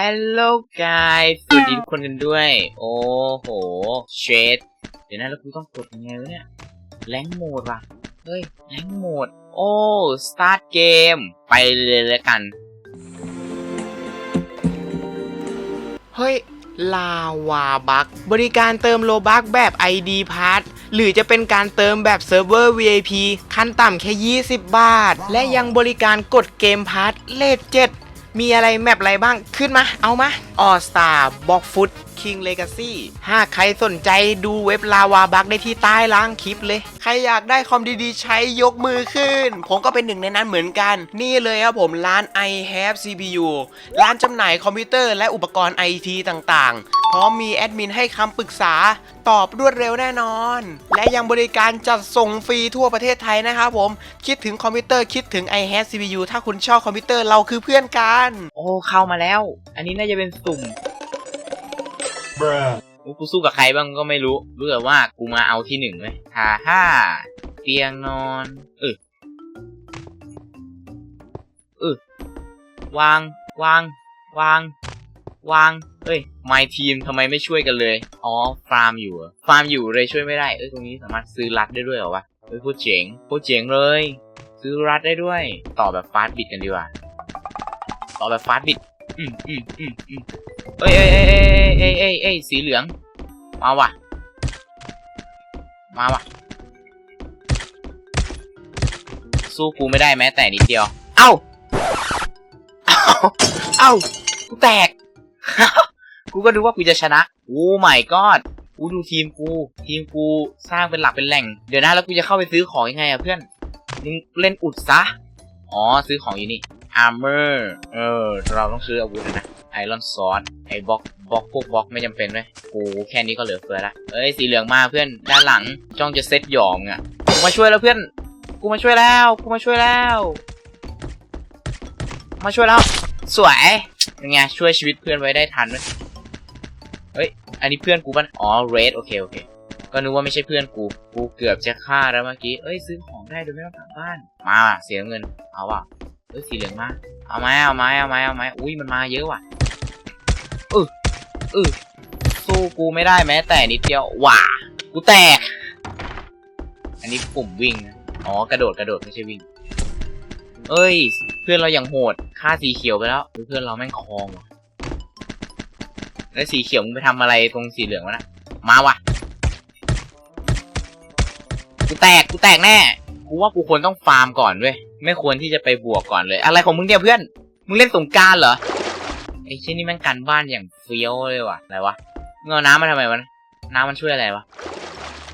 Hello guys สวัสดีทุกคนกันด้วย โอ้โห เชดเดี๋ยวนะแล้วกูต้องกดยังไงวะเนี่ย แรงโหมดว่ะ เฮ้ย แรงโหมด โอ้ start game ไปเลยแล้วกัน เฮ้ย ลาวาบัก บริการเติมโลบักแบบ ID p a s s หรือจะเป็นการเติมแบบเซิร์ฟเวอร์ VIP ขั้นต่ำแค่ 20 บาท และยังบริการกดเกมพาร์ทเลท7 มีอะไรแมปอะไรบ้างขึ้นมา เอามาออสตาบ็อกฟุตคิงเลกาซี่หากใครสนใจดูเว็บลาวาบักได้ที่ใต้ล่างคลิปเลย ใครอยากได้คอมดีๆ ใช้ยกมือขึ้น ผมก็เป็นหนึ่งในนั้นเหมือนกัน นี่เลยครับผมร้าน i have CPU ร้านจำหน่ายคอมพิวเตอร์และอุปกรณ์ไอทีต่างๆ ร้อมมีแอดมินให้คำปรึกษาตอบรวดเร็วแน่นอน และยังบริการจัดส่งฟรีทั่วประเทศไทยนะครับผม คิดถึงคอมพิวเตอร์คิดถึง i have CPU ถ้าคุณชอบคอมพิวเตอร์เราคือเพื่อนกัน โอ้เข้ามาแล้ว อันนี้น่าจะเป็นสุ่มกูกูสู้กับใครบ้างก็ไม่รู้รู้แต่ว่ากูมาเอาที่หนึ่งเลยฮ่าฮ่าเตียงนอนเออเออวาง วาง วาง วางเอ้ย my team ทำไมไม่ช่วยกันเลย อ๋อ ฟาร์มอยู่ฟาร์มอยู่เลยช่วยไม่ได้ เอ้ย ตรงนี้สามารถซื้อรัดได้ด้วยเหรอวะ เอ้ยโคตรเจ๋งโคตรเจ๋งเลย ซื้อรัดได้ด้วย ต่อแบบฟาสต์บิดกันดีกว่า ต่อแบบฟาสต์บิด อืมอืมอืมอืมเอ้ยเอ้ยเอ้ยเอ้ยเอ้ยเอ้ยสีเหลือง มาว่ะ มาว่ะ สู้กูไม่ได้แม้แต่นิดเดียว เอ้า เอ้า เอ้ากูแตก กูก็ดูว่ากูจะชนะโอ้ไม่กอดกูดูทีมกู ทีมกูสร้างเป็นหลักเป็นแหล่ง เดี๋ยวนะแล้วกูจะเข้าไปซื้อของยังไงอะเพื่อนมึงเล่นอุดซะ อ๋อซื้อของอยู่นี่ armor เออ เราต้องซื้ออาวุธนะไอรอนซอสไอบล็อกบล็อกพวกบล็อกไม่จำเป็นเว้ยกูแค่นี้ก็เหลือเฟือละเอ้ยสีเหลืองมาเพื่อนด้านหลังจ้องจะเซตหยองอะกูมาช่วยแล้วเพื่อน กูมาช่วยแล้ว กูมาช่วยแล้ว มาช่วยแล้ว สวยยังไงช่วยชีวิตเพื่อนไว้ได้ทันไหมเฮ้ย อันนี้เพื่อนกูปะอ๋อเรดโอเคโอเค ก็นึกว่าไม่ใช่เพื่อนกู กูเกือบจะฆ่าแล้วเมื่อกี้ เอ้ยซื้อของได้โดยไม่ต้องกลับบ้าน มาเสียเงิน เอาว่ะเอ้ยสีเหลืองมา เอาไหมเอาไหมเอาไหมเอาไหมอุ้ยมันมาเยอะว่ะเออเออสู้กูไม่ได้แม้แต่นิดเดียวว่ะกูแตก อันนี้ปุ่มวิ่งนะ อ๋อกระโดดกระโดดไม่ใช่วิ่ง เอ้ย เพื่อนเราอย่างโหดฆ่าสีเขียวไปแล้วเพื่อนเราแม่งคองว่ะแล้วสีเขียวมึงไปทำอะไรตรงสีเหลืองวะนะมาวะกูแตกกูแตกแน่กูว่ากูควรต้องฟาร์มก่อนเว้ยไม่ควรที่จะไปบวกก่อนเลย อะไรของมึงเนี่ยเพื่อนมึงเล่นสงกรารเหรอไอ้เช่นนี่แม่งกันบ้านอย่างเฟี้ยวเลยว่ะอะไรวะมึงาน้ำมาทำไมวะน้ำมันช่วยอะไรวะ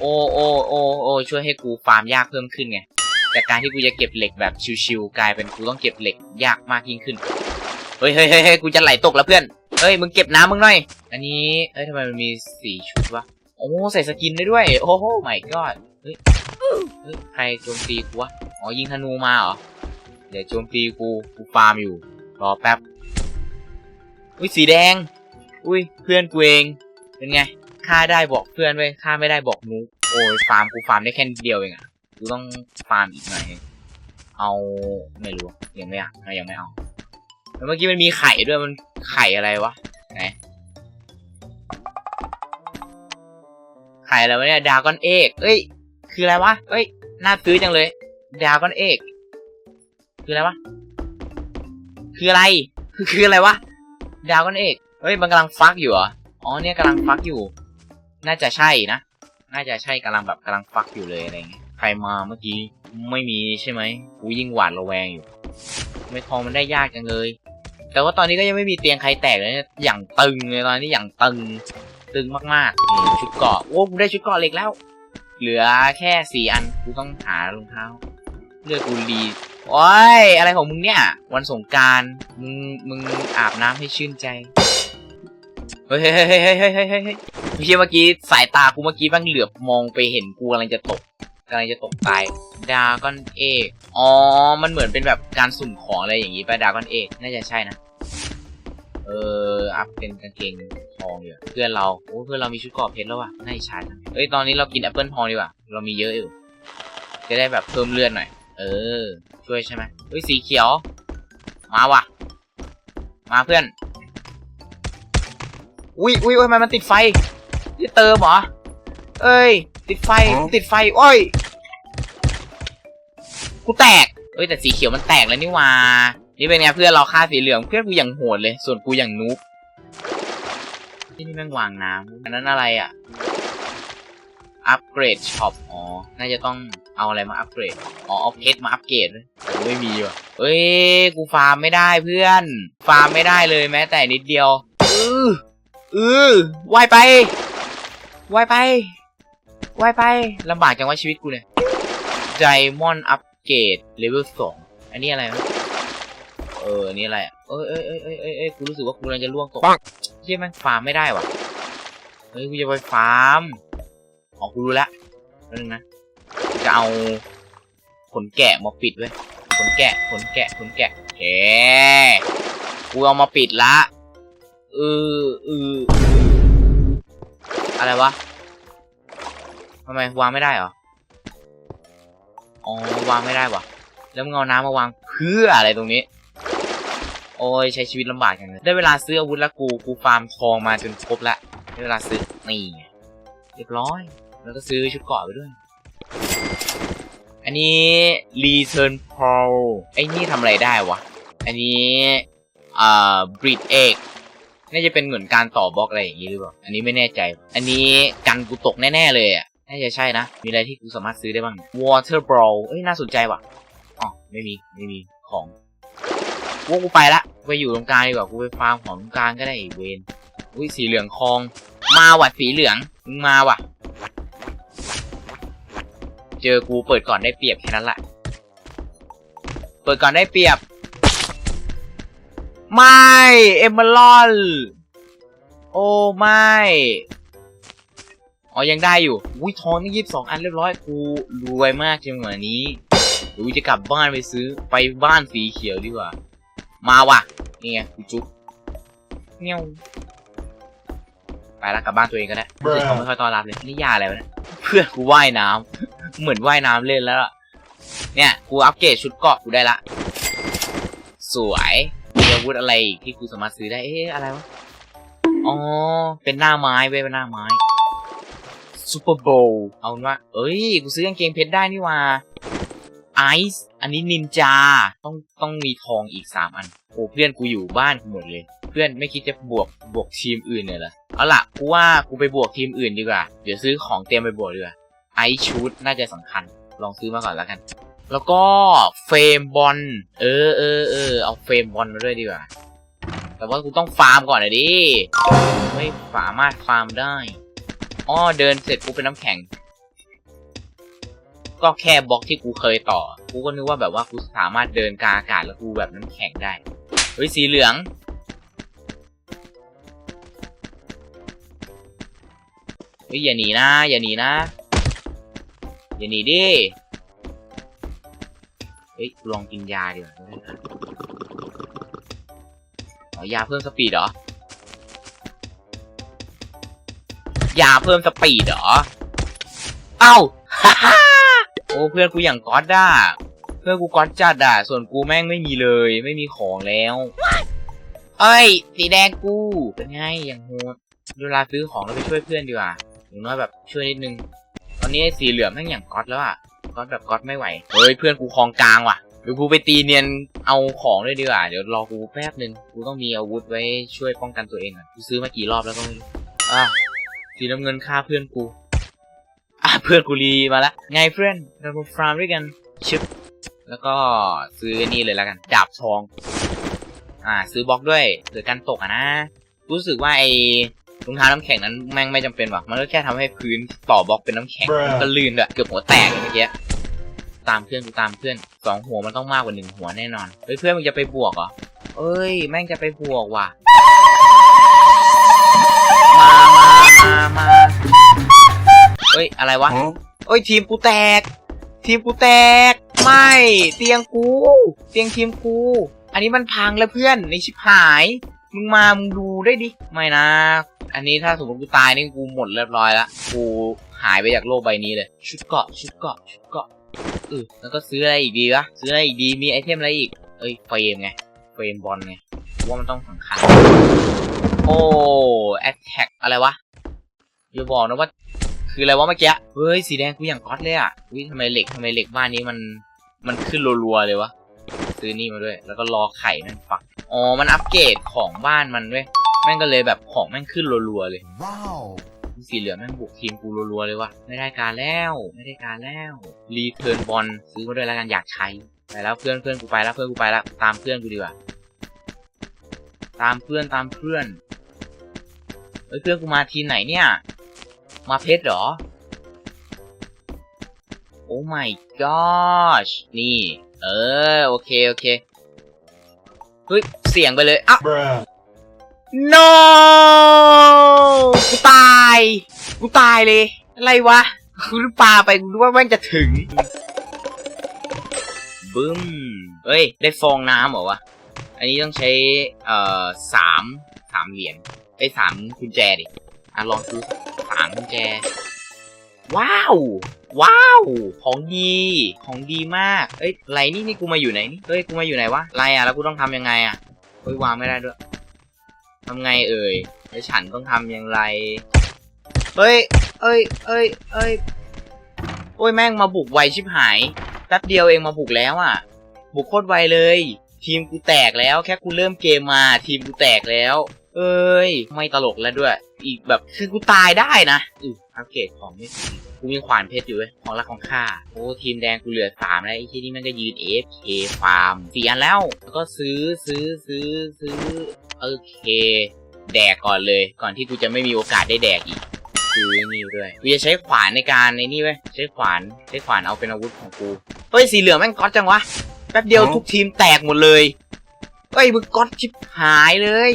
โอโอ้โอ้โอ้ช่วยให้กูฟาร์มยากเพิ่มขึ้นไง จากการที่กูจะเก็บเหล็กแบบชิวๆกลายเป็นกูต้องเก็บเหล็กยากมากยิ่งขึ้น เฮ้ยเฮ้ยเฮ้ยเฮ้ยกูจะไหลตกแล้วเพื่อน เฮ้ยมึงเก็บน้ำมึงหน่อย อันนี้เอ้ยทำไมมันมีสี่ชุดวะ โอ้ใส่สกินได้ด้วย โอ้โหไม่กอดเฮ้ยใครโจมตีกูวะ อ๋อยิงธนูมาเหรอ เดี๋ยวโจมตีกู กูฟาร์มอยู่ รอแป๊บ อุ้ยสีแดง อุ้ยเพื่อนกูเองเป็นไง ฆ่าได้บอกเพื่อนไว้ย ฆ่าไม่ได้บอกนูโอ้ยฟาร์มกูฟาร์มได้แค่นิดเดียวเองอะ กูต้องฟาร์มอีกหน่อย เอาไม่รู้ยังไม่อะยังไม่เอาแล้วเมื่อกี้มันมีไข่ด้วยมันไข่อะไรวะไหนไข่อะไรวะเนี่ยดาก้อนเอกเอ้ย คืออะไรวะเอ้ยน่าซื้อจังเลยดาก้อนเอกคืออะไรวะคืออะไรคือคืออะไรวะดาก้อนเอกเฮ้ยมันกำลังฟักอยู่เหรออ๋อเนี่ยกำลังฟักอยู่ น่าจะใช่นะน่าจะใช่กำลังแบบกำลังฟักอยู่เลยอะไรเงี้ย ใครมาเมื่อกี้ไม่มีใช่ไหมกูยิ่งหวาดระแวงอยู่ไม่ทอมันได้ยากจังเลย แต่ว่าตอนนี้ก็ยังไม่มีเตียงใครแตกเลยอย่างตึงเลยตอนนี้อย่างตึงตึงมากๆชุดเกาะโอ้กูได้ชุดเกาะเหล็กแล้ว เหลือแค่สี่อันกูต้องหารองเท้าเลือกกูรีโอ้ยอะไรของมึงเนี่ย วันสงการมึงมึงอาบน้ำให้ชื่นใจเฮ้ยเฮ้ยเฮ้ยเฮ้ยเฮ้ยเฮ้ยเมื่อกี้สายตากูเมื่อกี้เบ้างเหลือบมองไปเห็นกูอะไรจะตก กำลังจะตกตายดาก้อนเอกอ๋อ มันเหมือนเป็นแบบการสุ่มของอะไรอย่างงี้ป่ะดาก้อนเอกน่าจะใช่นะ เออ อัพเป็นกางเกงทองอยู่เพื่อนเราโอ้เพื่อนเรามีชุดกราะเพชรแล้วว่ะน่าอิจฉาจังเอ้ย ตอนนี้เรากินแอปเปิลทองดีกว่า เรามีเยอะอยู่ จะได้แบบเพิ่มเลือดหน่อย เออ ช่วยใช่ไหมเฮ้ย สีเขียว มาว่ะ มาเพื่อน อุ้ยอุ้ยอุ้ยทำไมมันติดไฟจะเติมเหรอ เอ้ย ติดไฟ ติดไฟ โอ้ย กูแตกเอ้ยแต่สีเขียวมันแตกแล้วนี่ว่านี่เป็นไงเพื่อนเราฆ่าสีเหลืองเพื่อนกูอย่างโหดเลย ส่วนกูอย่างนูบที่นี่แม่งวางน้ำอันนั้นอะไรอะอัปเกรดช็อปอ๋อ น่าจะต้องเอาอะไรมาอัปเกรด อ๋อเอาเพชรมาอัปเกรดเลยไม่มีว่ะเอ้ย กูฟาร์มไม่ได้เพื่อน ฟาร์มไม่ได้เลยแม้แต่นิดเดียว อืออือว่ายไปว่ายไปว่ายไปลำบากจังว่าชีวิตกูเนี่ยไดมอนด์อัป เกรดเลเวลสองอันนี้อะไรวะเอออันนี้อะไรอะเอ้ยเอ้ยเอ้ยเอ้ยเอ้ยเอ้ยกูรู้สึกว่ากูกำลังจะล่วงตกเชี่ยแม่งฟาร์มไม่ได้ว่ะเฮ้ยกูจะไปฟาร์มอ๋อกูรู้แล้วนั่นงนะกูจะเอาขนแกะมาปิดไว้ยขนแกะขนแกะขนแกะเฮ้กูเอามาปิดละเออเออเอออะไรวะทำไมวางไม่ได้เหรอ อ๋อวางไม่ได้วะแล้วมึงเอาน้ำมาวางเพื่ออะไรตรงนี้ โอ้ยใช้ชีวิตลำบากจังเลยได้เวลาซื้ออาวุธแล้วกูกูฟาร์มทองมาจนครบแล้วได้เวลาซื้อนี่เรียบร้อย แล้วก็ซื้อชุดเกราะไปด้วย อันนี้ Return Pearl ไอ้นี่ทำอะไรได้วะ อันนี้อ่า Breed Egg น่าจะเป็นเหมือนการต่อบล็อกอะไรอย่างนี้หรือเปล่า อันนี้ไม่แน่ใจ อันนี้กันกูตกแน่ ๆ เลยอะ น่าจะใช่นะ มีอะไรที่กูสามารถซื้อได้บ้าง Water Brawl เอ้ย น่าสนใจว่ะ อ๋อ ไม่มี ไม่มี ของว่ากูไปละ ไปอยู่ตรงกลางดีกว่า กูไปฟาร์มของตรงกลางก็ได้อ้เวนอุ้ย สีเหลืองคอง มาว่ะ สีเหลือง มึงมาว่ะ เจอกูเปิดก่อนได้เปรียบแค่นั้นแหละ เปิดก่อนได้เปรียบ ไม่ เอมเบอรอนโอ้ไม่ อ๋อยังได้อยู่อุ้ยทองนี่ยี่สิบสองอันเรียบร้อยกูรวยมากจังหวะนี้เดี๋ยวจะกลับบ้านไปซื้อไปบ้านสีเขียวดีกว่า มาว่ะนี่ไงกูจุ๊บเงี้ยวไปละกลับบ้านตัวเองก็ได้เขาไม่ค่อยต้อนรับเลยนี่ยาอะไรวะเนี่ยเพื่อนกูว่ายน้ำเหมือนว่ายน้ำเล่นแล้วล่ะเนี่ยกูอัปเกรดชุดเกาะกูได้ละ สวยมีอาวุธอะไรที่กูสามารถซื้อได้เอ๊ะอะไรวะอ๋อเป็นหน้าไม้เว้ยเป็นหน้าไม้ ซูเปอร์โบว์เอาว่าเอ้ย กูซื้อกางเกงเพชรได้นี่ว่าไอซ์อันนี้นินจา ต้องต้องมีทองอีกสามอันโอ้เพื่อนกูอยู่บ้านหมดเลย เพื่อนไม่คิดจะบวกบวกทีมอื่นเลยเหรอเอาล่ะกูว่ากูไปบวกทีมอื่นดีกว่า เดี๋ยวซื้อของเตรียมไปบวกดีกว่าไอชูดน่าจะสำคัญ ลองซื้อมาก่อนแล้วกัน แล้วก็เฟรมบอลเออเออเออเอาเฟรมบอลมาด้วยดีกว่า แต่ว่ากูต้องฟาร์มก่อนนะดิไม่สามารถฟาร์มได้ อ้อเดินเสร็จกูเป็นน้ำแข็ง ก็แค่บล็อกที่กูเคยต่อ กูก็นึกว่าแบบว่ากูสามารถเดินกลางอากาศแล้วกูแบบน้ำแข็งได้ เฮ้ยสีเหลือง เฮ้ยอย่าหนีนะ อย่าหนีนะ อย่าหนีดิ เฮ้ยลองกินยาดีกว่าอ๋อยาเพิ่มสปีดเหรอ ยาเพิ่มสปีดเหรอ เอ้าฮ่าโอ้เพื่อนกูอย่างก๊อตด่าเพื่อนกูก๊อตจัดอะ ส่วนกูแม่งไม่มีเลย ไม่มีของแล้ว เอ้ย สีแดงกูเป็นไงอย่างโหดเวลาซื้อของเราไปช่วยเพื่อนดีกว่าอย่างน้อยแบบช่วยนิดนึง ตอนนี้สีเหลืองแม่งอย่างก๊อตแล้วอะ ก๊อตแบบก๊อตไม่ไหว เฮ้ยเพื่อนกูคลองกลางว่ะเดี๋ยวกูไปตีเนียนเอาของด้วยดีกว่า เดี๋ยวรอกูแป๊บนึง กูต้องมีอาวุธไว้ช่วยป้องกันตัวเองอะ กูซื้อมากี่รอบแล้วก็ไม่รู้อะ สีน้ำเงินฆ่าเพื่อนกู อะเพื่อนกูรีมาแล้วไงเพื่อนเรามาฟาร์มด้วยกันชึบแล้วก็ซื้อนี่เลยแล้วกันดาบทอง อ่า ซื้อบล็อกด้วยเผื่อกันตกอะนะ รู้สึกว่าไอ้รองเท้าน้ำแข็งนั้นแม่งไม่จำเป็นว่ะมันก็แค่ทำให้พื้นต่อบล็อกเป็นน้ำแข็ง Bruh มันก็ลื่นด้วยเกือบหัวแตกเลยเมื่อกี้ตามเพื่อนกูตามเพื่อนสองหัวมันต้องมากกว่าหนึ่งหัวแน่นอนเฮ้ยเพื่อนมึงจะไปบวกเหรอเอ้ย แม่งจะไปบวกว่ะมามา มามาเอ้ย อะไรวะ Huh? เอ้ย ทีมกูแตก ทีมกูแตก ไม่ เตียงกู เตียงทีมกู อันนี้มันพังแล้วเพื่อนในชิบหาย มึงมา มึงดูได้ดิ ไม่นะ อันนี้ถ้าสมมติกูตายนี่กูหมดเรียบร้อยแล้วกูหายไปจากโลกใบนี้เลย ชุดเกราะ ชุดเกราะ ชุดเกราะเออแล้วก็ซื้ออะไรอีกดีวะ ซื้ออะไรอีกดี มีไอเทมอะไรอีก เอ้ย เฟรมไง เฟรมบอลไงกูว่ามันต้องสำคัญโอ้แอคเทอะไรวะ อย่าบอกนะว่า คืออะไรวะเมื่อกี้เฮ้ยสีแดงกูอย่างก๊อตเลยอะวิทำไมเหล็กทำไมเหล็กบ้านนี้มันมันขึ้นรัวๆเลยวะซื้อนี่มาด้วย แล้วก็รอไข่นั่นฝักอ๋อมันอัปเกรดของบ้านมันเว้ยแม่งก็เลยแบบของแม่งขึ้นรัวๆเลย Wow. สีเหลืองแม่งบุกทีมกูรัวๆเลยวะไม่ได้การแล้วไม่ได้การแล้วรีเทิร์นบอลซื้อมาด้วยแล้วกันอยากใช้ไปแล้วเพื่อนเพื่อนกูไปแล้วเพื่อนกูไปแล้วตามเพื่อนกูดีกว่าตามเพื่อนตามเพื่อนเฮ้ยเพื่อนกูมาทีมไหนเนี่ย มาเพชรเหรอ โอ้ my gosh นี่ เออ โอเค โอเค เฮ้ย เสียงไปเลยอะ Bruh. no กูตาย กูตายเลย อะไรวะกูปาไปกูรู้ว่าแม่งจะถึง บึ้ม เฮ้ย ได้ฟองน้ำเหรอวะ อันนี้ต้องใช้ เอ่อสาม สามเหรียญไอ้ยสามกุญแจดิ อะลองซื้อสามกุญแจ ว้าว ว้าว ของดี ของดีมาก เอ้ยอะไรนี่นี่กูมาอยู่ไหนนี่เฮ้ยกูมาอยู่ไหนวะไรอะแล้วกูต้องทำยังไงอะเฮ้ยวางไม่ได้ด้วยทำไงเอ่ย แล้วฉันต้องทำอย่างไร เฮ้ย เอ้ย เอ้ย เอ้ย โอ้ยแม่งมาบุกไวชิบหาย แป๊บเดียวเองมาบุกแล้วอะ บุกโคตรไวเลย ทีมกูแตกแล้ว แค่กูเริ่มเกมมา ทีมกูแตกแล้ว เอ้ย ไม่ตลกแล้วด้วย อีกแบบคือกูตายได้นะอืออัปเกรดของไม่ถึงกูมีขวานเพชรอยู่เว้ยของรักของข้าโอ้ทีมแดงกูเหลือสามแล้วไอ้ที่นี่มันก็ยืน AFK ฟาร์มสี่อันแล้ว แล้วก็ซื้อซื้อซื้อซื้อโอเค แดกก่อนเลย ก่อนที่กูจะไม่มีโอกาสได้แดกอีกซื้อนี่ด้วยกูจะใช้ขวานในการในนี่เว้ยใช้ขวานใช้ขวานเอาเป็นอาวุธของกูเฮ้ยสีเหลืองแม่งก๊อตจังวะแป๊บเดียวอ๋อทุกทีมแตกหมดเลยเฮ้ยมึงก๊อตชิบหายเลยเฮ้ย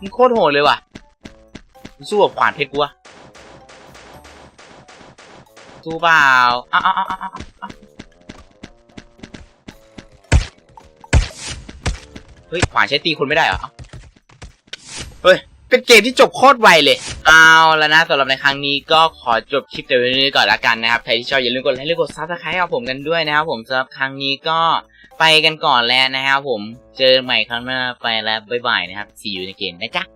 มึงโคตรโหดเลยว่ะมึงสู้กับขวานเพชรกูวะสู้เปล่าอ้าวอ้าวอ้าวเฮ้ย ขวานใช้ตีคนไม่ได้เหรอเอ้าเฮ้ย เป็นเกมที่จบโคตรไวเลย เอาแล้วนะสำหรับในครั้งนี้ก็ขอจบคลิปแต่เพียงเท่านี้ก่อนละกันนะครับ ใครที่ชอบอย่าลืมกดไลค์กดซับสไครต์กับผมกันด้วยนะครับผมสำหรับครั้งนี้ก็ ไปกันก่อนแล้วนะครับผม เจอกันใหม่ครั้งหน้าไปแล้วบ๊ายบายนะครับ see you again นะจ๊ะ